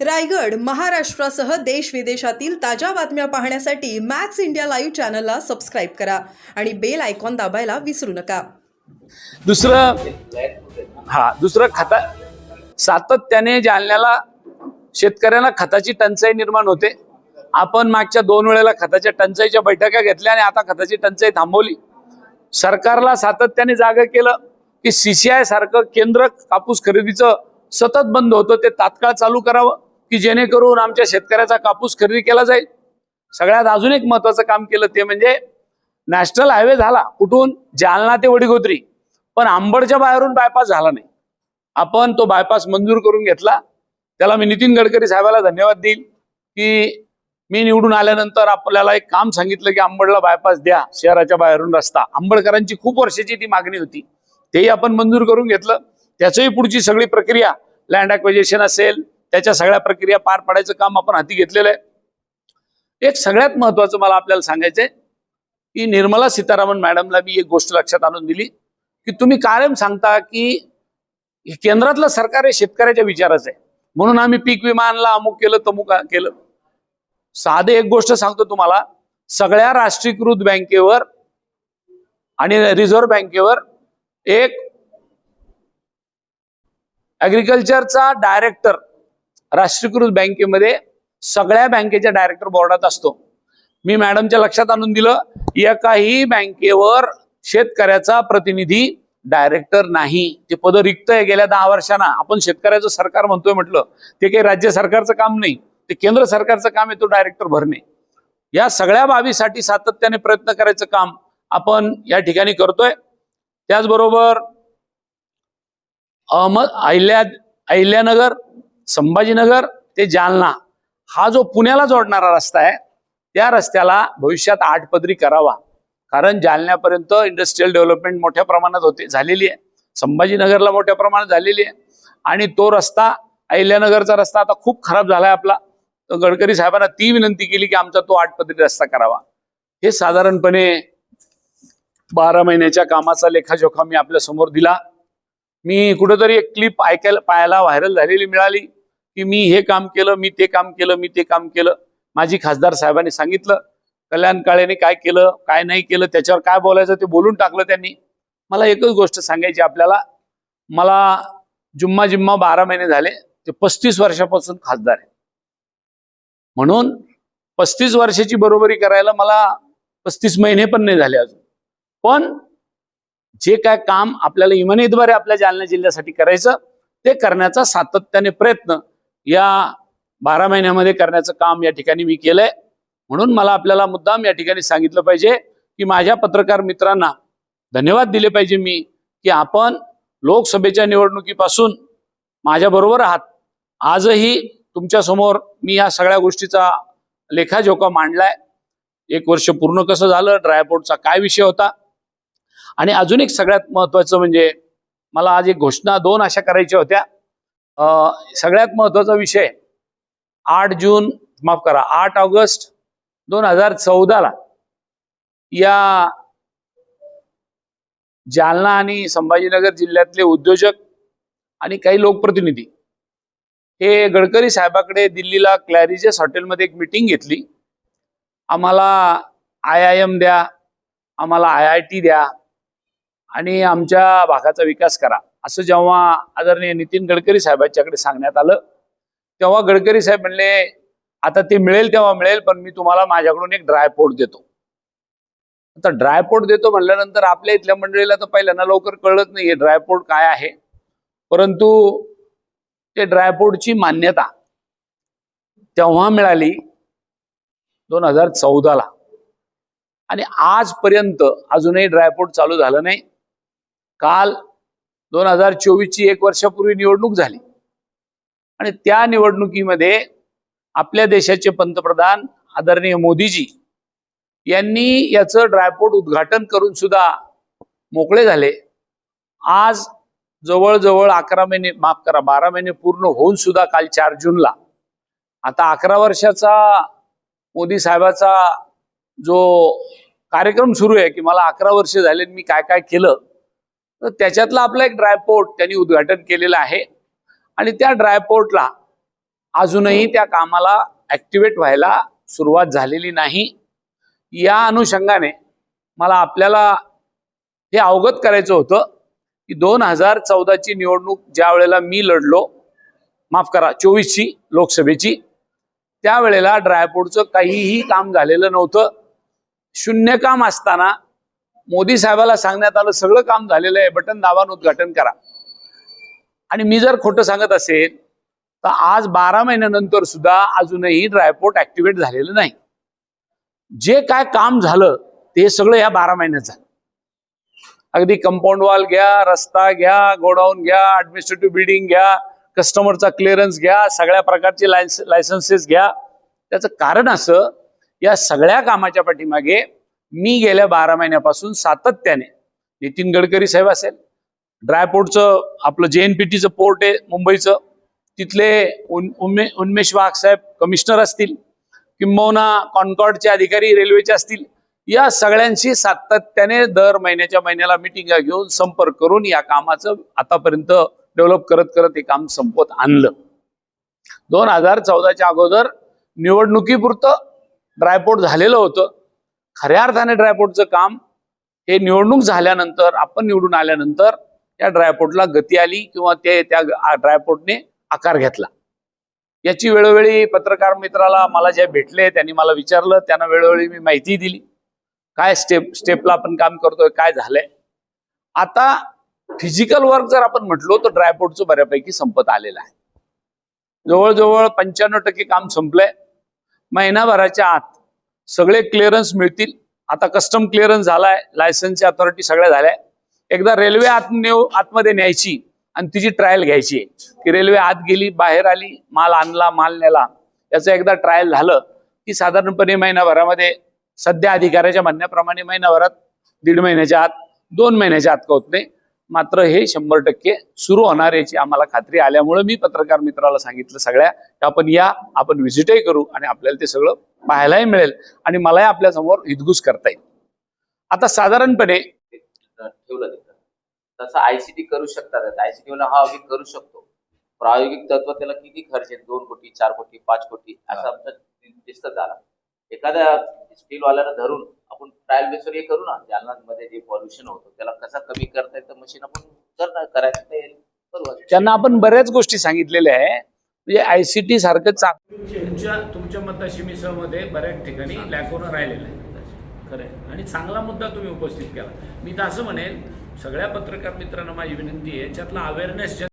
रायगड महाराष्ट्रासह देश विदेशातील ताज्या बातम्या पाहण्यासाठी मॅक्स इंडिया लाईव्ह चॅनलला सबस्क्राईब करा आणि बेल आयकॉन दाबायला विसरू नका. दुसरं हा दुसरं खता सातत्याने जालन्याला शेतकऱ्यांना खताची टंचाई निर्माण होते. आपण मागच्या दोन वेळेला खताच्या टंचाईच्या बैठका घेतल्या आणि आता खताची टंचाई थांबवली. सरकारला सातत्याने जागा केलं की सीसीआय सारखं केंद्र कापूस खरेदीचं सतत बंद होतं ते तात्काळ चालू करावं. की जेणेकरून आमच्या शेतकऱ्याचा कापूस खरेदी केला जाईल. सगळ्यात अजून एक महत्वाचं काम केलं ते म्हणजे नॅशनल हायवे झाला. कुठून? जालना ते वडीगोद्री. पण आंबडच्या बाहेरून बायपास झाला नाही. आपण तो बायपास मंजूर करून घेतला. त्याला मी नितीन गडकरी साहेबाला धन्यवाद देईल की मी निवडून आल्यानंतर आपल्याला एक काम सांगितलं की आंबडला बायपास द्या. शहराच्या बाहेरून रस्ता. आंबडकरांची खूप वर्षाची ती मागणी होती. तेही आपण मंजूर करून घेतलं. त्याचंही पुढची सगळी प्रक्रिया लँड अक्विजिशन असेल त्याच्या सगळ्या प्रक्रिया पार पाडायचं काम आपण हाती घेतलेलं आहे. एक सगळ्यात महत्वाचं मला आपल्याला सांगायचंय की निर्मला सीतारामन मॅडमला मी एक गोष्ट लक्षात आणून दिली की तुम्ही कायम सांगता की केंद्रातलं सरकार हे शेतकऱ्याच्या विचाराचं आहे. म्हणून आम्ही पीक विमा आणला अमुक केलं तमुक केलं. साधे एक गोष्ट सांगतो तुम्हाला सगळ्या राष्ट्रीयकृत बँकेवर आणि रिझर्व्ह बँकेवर एक ऍग्रिकल्चरचा डायरेक्टर राष्ट्रीयकृत बँकेमध्ये सगळ्या बँकेच्या डायरेक्टर बोर्डात असतो. मी मॅडमच्या लक्षात आणून दिलं एकाही बँकेवर शेतकऱ्याचा प्रतिनिधी डायरेक्टर नाही. ते पद रिक्त आहे गेल्या दहा वर्षांना. आपण शेतकऱ्याचं सरकार म्हणतोय म्हटलं ते काही राज्य सरकारचं काम नाही ते केंद्र सरकारचं काम आहे तो डायरेक्टर भरणे. या सगळ्या बाबीसाठी सातत्याने प्रयत्न करायचं काम आपण या ठिकाणी करतोय. त्याचबरोबर अहमद अहिल्या अहिल्यानगर संभाजीनगर ते जालना हा जो पुण्याला जोडणारा रस्ता आहे त्या रस्त्याला भविष्यात आठ पदरी करावा. कारण जालन्यापर्यंत इंडस्ट्रीयल डेव्हलपमेंट मोठ्या प्रमाणात होते झालेली आहे. संभाजीनगरला मोठ्या प्रमाणात झालेली आहे. आणि तो रस्ता अहिल्यानगरचा रस्ता आता खूप खराब झालाय आपला. गडकरी साहेबांना ती विनंती केली की आमचा तो आठ पदरी रस्ता करावा. हे साधारणपणे बारा महिन्याच्या कामाचा लेखाजोखा मी आपल्यासमोर दिला. मी कुठेतरी एक क्लिप ऐकायला पाहायला व्हायरल झालेली मिळाली. की मी हे काम केलं मी ते काम केलं मी ते काम केलं. माझी खासदार साहेबांनी सांगितलं कल्याण काळेने काय केलं काय नाही केलं त्याच्यावर काय बोलायचं ते बोलून टाकलं त्यांनी. मला एकच गोष्ट सांगायची आपल्याला. मला जुम्मा जिम्मा बारा महिने झाले ते पस्तीस वर्षापासून खासदार आहे. म्हणून पस्तीस वर्षाची बरोबरी करायला मला पस्तीस महिने पण नाही झाले अजून. पण जे काय काम आपल्याला इमानीद्वारे आपल्या जालना जिल्ह्यासाठी करायचं ते करण्याचा सातत्याने प्रयत्न या बारा महिन्यामध्ये करण्याचं काम या ठिकाणी मी केलंय. म्हणून मला आपल्याला मुद्दाम या ठिकाणी सांगितलं पाहिजे की माझ्या पत्रकार मित्रांना धन्यवाद दिले पाहिजे मी की आपण लोकसभेच्या निवडणुकीपासून माझ्या बरोबर आहात. आजही तुमच्यासमोर मी या सगळ्या गोष्टीचा लेखाजोखा मांडलाय. एक वर्ष पूर्ण कसं झालं ड्रायपोर्टचा काय विषय होता? आणि अजून एक सगळ्यात महत्वाचं म्हणजे मला आज एक घोषणा दोन अशा करायच्या होत्या. सगळ्यात महत्त्वाचा विषय आठ जून माफ करा आठ ऑगस्ट दोन हजार चौदाला या जालना आणि संभाजीनगर जिल्ह्यातले उद्योजक आणि काही लोकप्रतिनिधी हे गडकरी साहेबाकडे दिल्लीला क्लॅरिजस हॉटेलमध्ये एक मिटिंग घेतली. आम्हाला आय आय एम द्या आम्हाला आय आय टी द्या आणि आमच्या भागाचा विकास करा. असं जेव्हा आदरणीय नितीन गडकरी साहेबांच्याकडे सांगण्यात आलं तेव्हा गडकरी साहेब म्हणले आता ते मिळेल तेव्हा मिळेल पण मी तुम्हाला माझ्याकडून एक ड्रायपोर्ट देतो. आता ड्रायपोर्ट देतो म्हणल्यानंतर आपल्या इथल्या मंडळीला तर पहिल्यांदा लवकर कळत नाही ड्रायपोर्ट काय आहे? परंतु ते ड्रायपोर्टची मान्यता तेव्हा मिळाली दोन हजार चौदाला आणि आजपर्यंत अजूनही ड्रायपोर्ट चालू झालं नाही. काल दोन हजार चोवीसची एक वर्षापूर्वी निवडणूक झाली. आणि त्या निवडणुकीमध्ये आपल्या देशाचे पंतप्रधान आदरणीय मोदीजी यांनी याचं ड्रायपोर्ट उद्घाटन करून सुद्धा मोकळे झाले. आज जवळजवळ अकरा महिने माफ करा बारा महिने पूर्ण होऊन सुद्धा काल चार जूनला. आता अकरा वर्षाचा मोदी साहेबाचा जो कार्यक्रम सुरू आहे की मला अकरा वर्ष झाले मी काय काय केलं तर त्याच्यातला आपला एक ड्रायपोर्ट त्यांनी उद्घाटन केलेलं आहे. आणि त्या ड्रायपोर्टला अजूनही त्या कामाला ऍक्टिव्हेट व्हायला सुरुवात झालेली नाही. या अनुषंगाने मला आपल्याला हे अवगत करायचं होतं की दोन हजार चौदाची निवडणूक ज्या वेळेला मी लढलो माफ करा चोवीसची लोकसभेची त्यावेळेला ड्रायपोर्टचं काहीही काम झालेलं नव्हतं. शून्य काम असताना मोदी साहेबाला सांगण्यात आलं सगळं काम झालेलं आहे बटन दाबान उद्घाटन करा. आणि मी जर खोटं सांगत असेल तर आज बारा महिन्यानंतर सुद्धा अजूनही ड्रायपोर्ट ऍक्टिव्हेट झालेलं नाही. जे काय काम झालं ते सगळं या बारा महिन्यात झालं. अगदी कंपाऊंड वॉल घ्या रस्ता घ्या गोडाऊन घ्या ऍडमिनिस्ट्रेटिव्ह बिल्डिंग घ्या कस्टमरचा क्लिअरन्स घ्या सगळ्या प्रकारचे लायस लायसन्सेस घ्या. त्याचं कारण असं या सगळ्या कामाच्या पाठीमागे मी गेल्या बारा महिन्यापासून सातत्याने नितीन गडकरी साहेब असेल ड्रायपोर्टचं आपलं जे एन पी टीचं पोर्ट आहे मुंबईचं तिथले उन- उन्मे उन्मेष वाघ साहेब कमिशनर असतील किंबहुना कॉन्कॉर्डचे अधिकारी रेल्वेचे असतील या सगळ्यांशी सातत्याने दर महिन्याच्या महिन्याला मिटिंगा घेऊन संपर्क करून या कामाचं आतापर्यंत डेव्हलप करत करत हे काम संपवत आणलं. दोन हजार चौदाच्या अगोदर निवडणुकीपुरतं ड्रायपोर्ट झालेलं होतं. खऱ्या अर्थाने ड्रायपोर्टचं काम हे निवडणूक झाल्यानंतर आपण निवडून आल्यानंतर त्या ड्रायपोर्टला गती आली किंवा ते त्या ड्रायपोर्टने आकार घेतला. याची वेळोवेळी पत्रकार मित्राला मला जे भेटले त्यांनी मला विचारलं त्यांना वेळोवेळी मी माहिती दिली. काय स्टेप स्टेपला आपण काम करतोय काय झालंय? आता फिजिकल वर्क जर आपण म्हटलो तर ड्रायपोर्टचं बऱ्यापैकी संपत आलेलं आहे. जवळजवळ पंच्याण्णव टक्के काम संपलंय. महिनाभराच्या आत सगळे क्लिअरन्स मिळतील. आता कस्टम क्लिअरन्स झालाय लायसन्सची अथॉरिटी सगळ्या झाल्या. एकदा रेल्वे आत नेऊ आतमध्ये न्यायची आणि तिची ट्रायल घ्यायची. की रेल्वे आत गेली बाहेर आली माल आणला माल नेला. याचं एकदा ट्रायल झालं की साधारणपणे महिनाभरामध्ये सध्या अधिकाऱ्याच्या म्हणण्याप्रमाणे महिनाभरात दीड महिन्याच्या आत दोन महिन्याच्या आत का होत नाही मात्र हे शंभर टक्के सुरू होणार याची आम्हाला खात्री आल्यामुळे मी पत्रकार मित्राला सांगितलं सगळ्या. की आपण या आपण व्हिजिटही करू आणि आपल्याला ते सगळं पाहायलाही मिळेल आणि मलाही आपल्यासमोर हितगुज करता येईल. आता साधारणपणे ठेवलं तिथं. तसं आयसीटी करू शकतात. आयसीटी वाला हा आम्ही करू शकतो. प्रायोगिक तत्व त्याला किती खर्च आहे दोन कोटी चार कोटी पाच कोटी? असं आमचं दिसत झाला एखाद्या स्टील वाल्याला धरून आपण ट्रायल बेसवर हे करू ना जालना मध्ये जे पॉल्युशन होतं त्याला कसा कमी करता येतं? मशीन आपण करायचं त्यांना आपण बऱ्याच गोष्टी सांगितलेल्या आहे. म्हणजे आयसीटी सारखं चा तुमच्या तुमच्या मताशी मी सहमत आहे बऱ्याच ठिकाणी लॅक राहिलेलं आहे. खरं आहे. आणि चांगला मुद्दा तुम्ही उपस्थित केला. मी तर असं म्हणेन सगळ्या पत्रकार मित्रांना माझी विनंती आहे याच्यातला अवेअरनेस